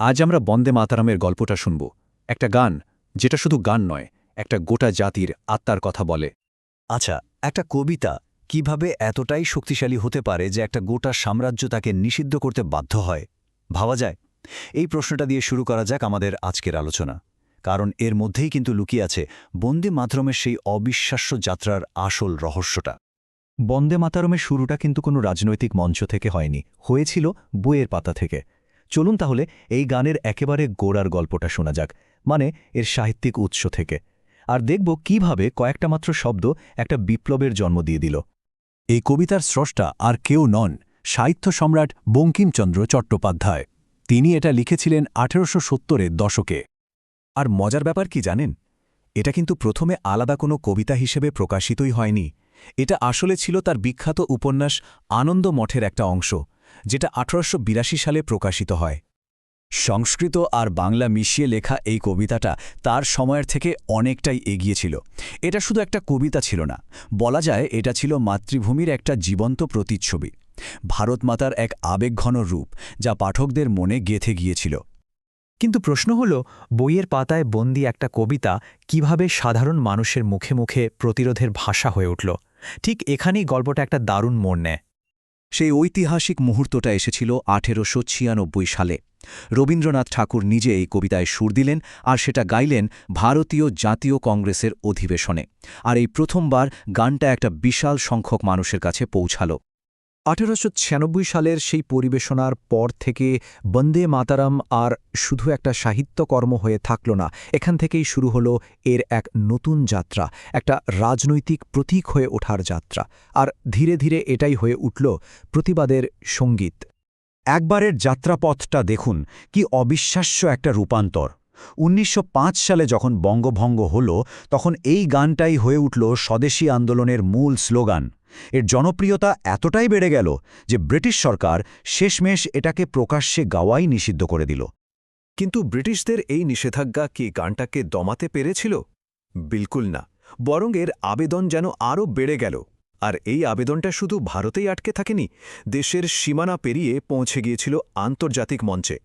আজ আমরা বন্দে মাতারামের গল্পটা শুনব। একটা গান, যেটা শুধু গান নয়, একটা গোটা জাতির আত্মার কথা বলে। আচ্ছা একটা কবিতা কীভাবে এতটাই শক্তিশালী হতে পারে যে একটা গোটা সাম্রাজ্য তাকে নিষিদ্ধ করতে বাধ্য হয়? ভাবা যায়? এই প্রশ্নটা দিয়ে শুরু করা যাক আমাদের আজকের আলোচনা। কারণ এর মধ্যেই কিন্তু লুকিয়ে আছে বন্দে মাতরমের সেই অবিশ্বাস্য যাত্রার আসল রহস্যটা। বন্দে মাতারমের শুরুটা কিন্তু কোনো রাজনৈতিক মঞ্চ থেকে হয়নি, হয়েছিল বইয়ের পাতা থেকে। চলুন তাহলে এই গানের একেবারে গোড়ার গল্পটা শোনা যাক মানে এর সাহিত্যিক উৎস থেকে। আর দেখব কীভাবে কয়েকটা মাত্র শব্দ একটা বিপ্লবের জন্ম দিয়ে দিল। এই কবিতার স্রষ্টা আর কেউ নন সাহিত্য সম্রাট বঙ্কিমচন্দ্র চট্টোপাধ্যায়। তিনি এটা লিখেছিলেন আঠেরোশো সত্তরের দশকে। আর মজার ব্যাপার কি জানেন? এটা কিন্তু প্রথমে আলাদা কোনো কবিতা হিসেবে প্রকাশিতই হয়নি। এটা আসলে ছিল তার বিখ্যাত উপন্যাস আনন্দ মঠের একটা অংশ। যেটা আঠারোশ বিরাশি সালে প্রকাশিত হয়। সংস্কৃত আর বাংলা মিশিয়ে লেখা এই কবিতাটা তার সময়ের থেকে অনেকটাই এগিয়েছিল এটা শুধু একটা কবিতা ছিল না, বলা যায় এটা ছিল মাতৃভূমির একটা জীবন্ত প্রতিচ্ছবি। ভারতমাতার এক আবেগঘন রূপ যা পাঠকদের মনে গেথে গিয়েছিল। কিন্তু প্রশ্ন হল, বইয়ের পাতায় বন্দি একটা কবিতা কীভাবে সাধারণ মানুষের মুখে মুখে প্রতিরোধের ভাষা হয়ে উঠল? ঠিক এখানেই গল্পটা একটা দারুণ মোড় নেয়। সেই ঐতিহাসিক মুহূর্তটা এসেছিল আঠেরোশো ছিয়ানব্বই সালে। রবীন্দ্রনাথ ঠাকুর নিজে এই কবিতায় সুর দিলেন আর সেটা গাইলেন ভারতীয় জাতীয় কংগ্রেসের অধিবেশনে। আর এই প্রথমবার গানটা একটা বিশাল সংখ্যক মানুষের কাছে পৌঁছাল। আঠেরোশো ছিয়ানব্বই সালের সেই পরিবেশনার পর থেকে বন্দে মাতারাম আর শুধু একটা সাহিত্যকর্ম হয়ে থাকল না, এখান থেকেই শুরু হলো এর এক নতুন যাত্রা, একটা রাজনৈতিক প্রতীক হয়ে ওঠার যাত্রা। আর ধীরে ধীরে এটাই হয়ে উঠল প্রতিবাদের সংগীত। একবারের যাত্রাপথটা দেখুন, কি অবিশ্বাস্য একটা রূপান্তর। উনিশশো পাঁচ সালে যখন বঙ্গভঙ্গ হল, তখন এই গানটাই হয়ে উঠল স্বদেশী আন্দোলনের মূল স্লোগান। এর জনপ্রিয়তা এতটাই বেড়ে গেল যে ব্রিটিশ সরকার শেষমেশ এটাকে প্রকাশ্যে গাওয়াই নিষিদ্ধ করে দিল। কিন্তু ব্রিটিশদের এই নিষেধাজ্ঞা কি গানটাকে দমাতে পেরেছিল? বিলকুল না। বরং এর আবেদন যেন আরও বেড়ে গেল। আর এই আবেদনটা শুধু ভারতেই আটকে থাকেনি, দেশের সীমানা পেরিয়ে পৌঁছে গিয়েছিল আন্তর্জাতিক মঞ্চে।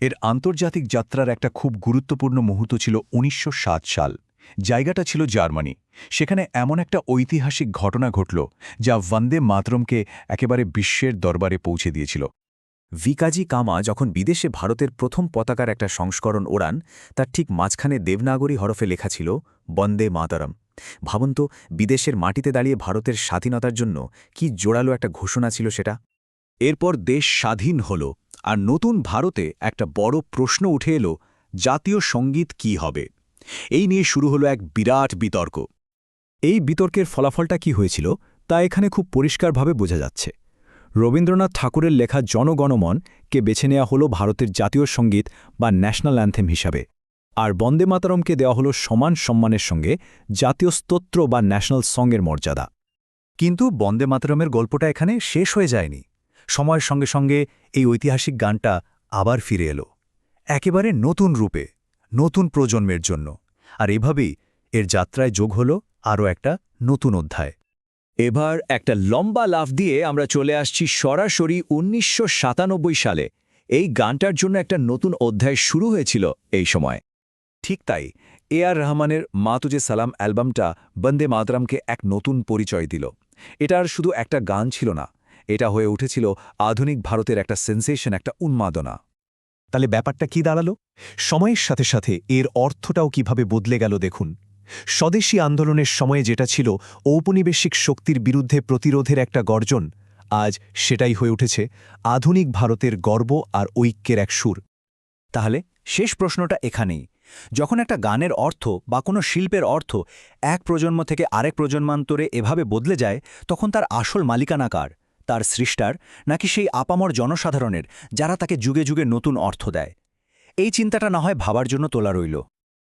এর আন্তর্জাতিক যাত্রার একটা খুব গুরুত্বপূর্ণ মুহূর্ত ছিল উনিশশো সাত সাল। জায়গাটা ছিল জার্মানি। সেখানে এমন একটা ঐতিহাসিক ঘটনা ঘটল, যা বন্দে মাতরমকে একেবারে বিশ্বের দরবারে পৌঁছে দিয়েছিল। ভিকাজি কামা যখন বিদেশে ভারতের প্রথম পতাকার একটা সংস্করণ ওড়ান, তার ঠিক মাঝখানে দেবনাগরী হরফে লেখা ছিল, বন্দে মাতরম। ভাবুন তো, বিদেশের মাটিতে দাঁড়িয়ে ভারতের স্বাধীনতার জন্য কি জোরালো একটা ঘোষণা ছিল সেটা। এরপর দেশ স্বাধীন হল, আর নতুন ভারতে একটা বড় প্রশ্ন উঠে এলো, জাতীয় সংগীত কি হবে? এই নিয়ে শুরু হলো এক বিরাট বিতর্ক। এই বিতর্কের ফলাফলটা কি হয়েছিল, তা এখানে খুব পরিষ্কারভাবে বোঝা যাচ্ছে। রবীন্দ্রনাথ ঠাকুরের লেখা জনগণমন কে বেছে নেওয়া হলো ভারতের জাতীয় সংগীত বা ন্যাশনাল অ্যান্থেম হিসাবে, আর বন্দে মাতরমকে দেওয়া হলো সমান সম্মানের সঙ্গে জাতীয় স্তোত্র বা ন্যাশনাল সঙ্গের মর্যাদা। কিন্তু বন্দে মাতরমের গল্পটা এখানে শেষ হয়ে যায়নি। সময়ের সঙ্গে সঙ্গে এই ঐতিহাসিক গানটা আবার ফিরে এলো। একেবারে নতুন রূপে। নতুন প্রজন্মের জন্য। আর এভাবেই এর যাত্রায় যোগ হল আরও একটা নতুন অধ্যায়। এবার একটা লম্বা লাফ দিয়ে আমরা চলে আসছি সরাসরি উনিশশো সাতানব্বই সালে। এই গানটার জন্য একটা নতুন অধ্যায় শুরু হয়েছিল এই সময়। ঠিক তাই, এ আর রহমানের মাতুজে সালাম অ্যালবামটা বন্দে মাতরামকে এক নতুন পরিচয় দিল। এটা আর শুধু একটা গান ছিল না, এটা হয়ে উঠেছিল আধুনিক ভারতের একটা সেন্সেশন, একটা উন্মাদনা। তাহলে ব্যাপারটা কি দাঁড়াল? সময়ের সাথে সাথে এর অর্থটাও কীভাবে বদলে গেল দেখুন। স্বদেশী আন্দোলনের সময়ে যেটা ছিল, ঔপনিবেশিক শক্তির বিরুদ্ধে প্রতিরোধের একটা গর্জন, আজ সেটাই হয়ে উঠেছে, আধুনিক ভারতের গর্ব আর ঐক্যের এক সুর। তাহলে শেষ প্রশ্নটা এখানেই। যখন একটা গানের অর্থ বা কোনো শিল্পের অর্থ এক প্রজন্ম থেকে আরেক প্রজন্মান্তরে এভাবে বদলে যায়, তখন তার আসল মালিকানা কার? তার সৃষ্টার নাকি সেই আপামর জনসাধারণের, যারা তাকে যুগে যুগে নতুন অর্থ দেয়। এই চিন্তাটা না হয় ভাবার জন্য তোলা রইল।